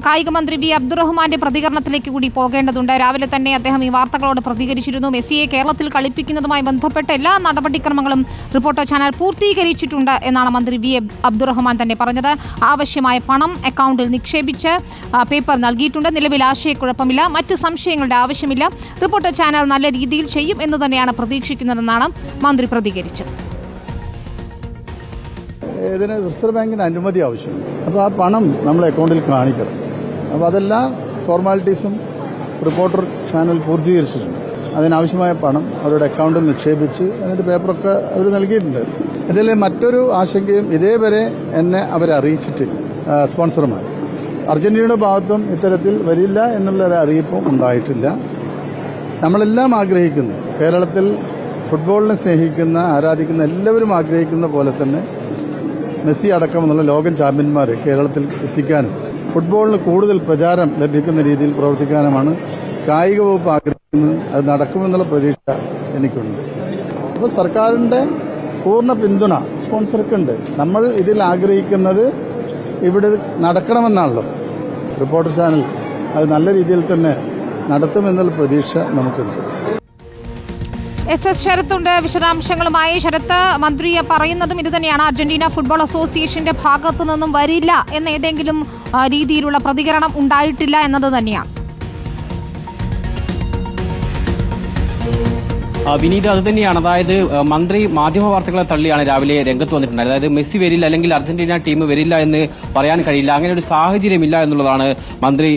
കായിക മന്ത്രി വി അബ്ദുറഹ്മാന്റെ പ്രതികരണത്തിലേക്ക് കൂടി പോകേണ്ടതുണ്ട്. രാവിലെ തന്നെ അദ്ദേഹം ഈ വാർത്തകളോട് പ്രതികരിച്ചിരുന്നു. മെസ്സിയെ കേരളത്തിൽ കളിപ്പിക്കുന്നതുമായി ബന്ധപ്പെട്ട എല്ലാ നടപടിക്രമങ്ങളും റിപ്പോർട്ടർ ചാനൽ പൂർത്തീകരിച്ചിട്ടുണ്ട് എന്നാണ് മന്ത്രി വി അബ്ദുറഹ്മാൻ തന്നെ പറഞ്ഞത്. ആവശ്യമായ പണം അക്കൗണ്ടിൽ നിക്ഷേപിച്ച് പേപ്പർ നൽകിയിട്ടുണ്ട്. നിലവിൽ ആശയക്കുഴപ്പമില്ല. മറ്റ് സംശയങ്ങളുടെ ആവശ്യമില്ല. റിപ്പോർട്ടർ ചാനൽ നല്ല രീതിയിൽ ചെയ്യും എന്ന് തന്നെയാണ് പ്രതീക്ഷിക്കുന്നതെന്നാണ് മന്ത്രി പ്രതികരിച്ചത്. ഇതിന് റിസർവ് ബാങ്കിന് അനുമതി ആവശ്യമുണ്ട്. അപ്പോൾ ആ പണം നമ്മൾ അക്കൗണ്ടിൽ കാണിക്കണം. അപ്പോൾ അതെല്ലാം ഫോർമാലിറ്റീസും റിപ്പോർട്ടർ ചാനൽ പൂർത്തീകരിച്ചിട്ടുണ്ട്. അതിനാവശ്യമായ പണം അവരുടെ അക്കൗണ്ടിൽ നിക്ഷേപിച്ച് അതിന്റെ പേപ്പറൊക്കെ അവർ നൽകിയിട്ടുണ്ട്. ഇതിൽ മറ്റൊരു ആശങ്കയും ഇതേവരെ എന്നെ അവരെ അറിയിച്ചിട്ടില്ല ആ, സ്പോൺസർമാർ അർജന്റീനയുടെ ഭാഗത്തും ഇത്തരത്തിൽ വരില്ല എന്നുള്ള ഒരു അറിയിപ്പും ഉണ്ടായിട്ടില്ല. നമ്മളെല്ലാം ആഗ്രഹിക്കുന്നു. കേരളത്തിൽ ഫുട്ബോളിനെ സ്നേഹിക്കുന്ന ആരാധിക്കുന്ന എല്ലാവരും ആഗ്രഹിക്കുന്ന പോലെ തന്നെ മെസ്സി അടക്കമെന്നുള്ള ലോക ചാമ്പ്യന്മാർ കേരളത്തിൽ എത്തിക്കാനും ഫുട്ബോളിന് കൂടുതൽ പ്രചാരം ലഭിക്കുന്ന രീതിയിൽ പ്രവർത്തിക്കാനുമാണ് കായിക വകുപ്പ് ആഗ്രഹിക്കുന്നത്. അത് നടക്കുമെന്നുള്ള പ്രതീക്ഷ എനിക്കുണ്ട്. അപ്പോൾ സർക്കാരിന്റെ പൂർണ പിന്തുണ സ്പോൺസർക്കുണ്ട്. നമ്മൾ ഇതിൽ ആഗ്രഹിക്കുന്നത് ഇവിടെ നടക്കണമെന്നാണല്ലോ. റിപ്പോർട്ടർ ചാനൽ അത് നല്ല രീതിയിൽ തന്നെ നടത്തുമെന്നുള്ള പ്രതീക്ഷ നമുക്കുണ്ട്. എസ് എസ് ഉണ്ട് വിശദാംശങ്ങളുമായി ശരത്ത് മന്ത്രി പറയുന്നതും ഇതുതന്നെയാണ്. അർജന്റീന ഫുട്ബോൾ അസോസിയേഷന്റെ ഭാഗത്തു നിന്നും വരില്ല എന്ന ഏതെങ്കിലും രീതിയിലുള്ള പ്രതികരണം ഉണ്ടായിട്ടില്ല എന്നത് തന്നെയാണ്. വിനീത് അത് തന്നെയാണ്. അതായത് മന്ത്രി മാധ്യമ വാർത്തകളെ തള്ളിയാണ് രാവിലെ രംഗത്ത് വന്നിട്ടുണ്ടായത്. അതായത് മെസ്സി വരില്ല അല്ലെങ്കിൽ അർജന്റീന ടീം വരില്ല എന്ന് പറയാൻ കഴിയില്ല. അങ്ങനെ ഒരു സാഹചര്യമില്ല എന്നുള്ളതാണ് മന്ത്രി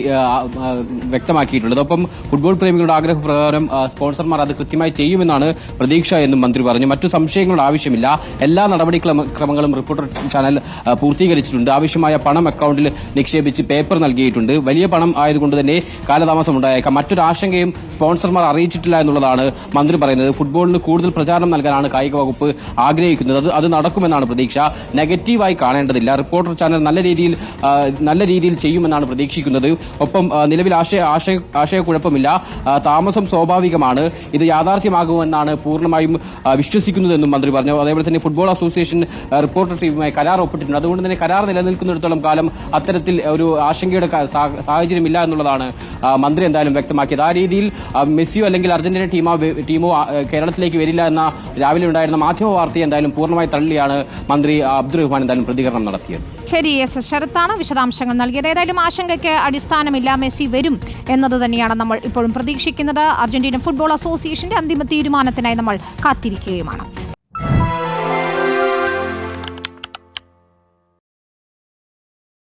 വ്യക്തമാക്കിയിട്ടുള്ളത്. ഒപ്പം ഫുട്ബോൾ പ്രേമികളുടെ ആഗ്രഹപ്രകാരം പ്രകാരം സ്പോൺസർമാർ അത് കൃത്യമായി ചെയ്യുമെന്നാണ് പ്രതീക്ഷ എന്നും മന്ത്രി പറഞ്ഞു. മറ്റു സംശയങ്ങളുടെ ആവശ്യമില്ല. എല്ലാ നടപടി ക്രമങ്ങളും റിപ്പോർട്ടർ ചാനൽ പൂർത്തീകരിച്ചിട്ടുണ്ട്. ആവശ്യമായ പണം അക്കൌണ്ടിൽ നിക്ഷേപിച്ച് പേപ്പർ നൽകിയിട്ടുണ്ട്. വലിയ പണം ആയതുകൊണ്ട് തന്നെ കാലതാമസം ഉണ്ടായേക്കാം മറ്റൊരു ആശങ്കയും സ്പോൺസർമാർ അറിയിച്ചിട്ടില്ല എന്നുള്ളതാണ് മന്ത്രി പറയുന്നത്. ഫുട്ബോളിന് കൂടുതൽ പ്രചാരണം നൽകാനാണ് കായിക വകുപ്പ് ആഗ്രഹിക്കുന്നത്. അത് നടക്കുമെന്നാണ് പ്രതീക്ഷ. നെഗറ്റീവായി കാണേണ്ടതില്ല. റിപ്പോർട്ടർ ചാനൽ നല്ല രീതിയിൽ നല്ല രീതിയിൽ ചെയ്യുമെന്നാണ് പ്രതീക്ഷിക്കുന്നത്. ഒപ്പം നിലവിൽ ആശയ ആശയ ആശയക്കുഴപ്പമില്ല. താമസം സ്വാഭാവികമാണ്. ഇത് യാഥാർത്ഥ്യമാകുമെന്നാണ് പൂർണമായും വിശ്വസിക്കുന്നതെന്നും മന്ത്രി പറഞ്ഞു. അതേപോലെ തന്നെ ഫുട്ബോൾ അസോസിയേഷൻ റിപ്പോർട്ടർ ടീമുമായി കരാർ ഒപ്പിട്ടിട്ടുണ്ട്. അതുകൊണ്ട് തന്നെ കരാർ നിലനിൽക്കുന്നിടത്തോളം കാലം അത്തരത്തിൽ ഒരു ആശങ്കയുടെ സാഹചര്യമില്ല എന്നുള്ളതാണ് മന്ത്രി എന്തായാലും വ്യക്തമാക്കിയത്. ആ രീതിയിൽ മെസ്സിയോ അല്ലെങ്കിൽ അർജന്റീന ടീമോ ടീമോ കേരളത്തിലേക്ക് വരില്ല എന്ന രാവിലെ ഉണ്ടായിരുന്ന മാധ്യമ വാർത്തയെ എന്തായാലും പൂർണമായി തള്ളിയാണ് മന്ത്രി അബ്ദുൾ റഹ്മാൻ എന്തായാലും പ്രതികരണം നടത്തിയത്. ശരി എസ്. ശരത്താണ് വിശദാംശങ്ങൾ നൽകിയത്. ഏതായാലും ആശങ്കയ്ക്ക് അടിസ്ഥാനമില്ല മെസ്സി വരും എന്നത് തന്നെയാണ് നമ്മൾ ഇപ്പോഴും പ്രതീക്ഷിക്കുന്നത്. അർജന്റീന ഫുട്ബോൾ അസോസിയേഷന്റെ അന്തിമ തീരുമാനത്തിനായി നമ്മൾ കാത്തിരിക്കുകയുമാണ്.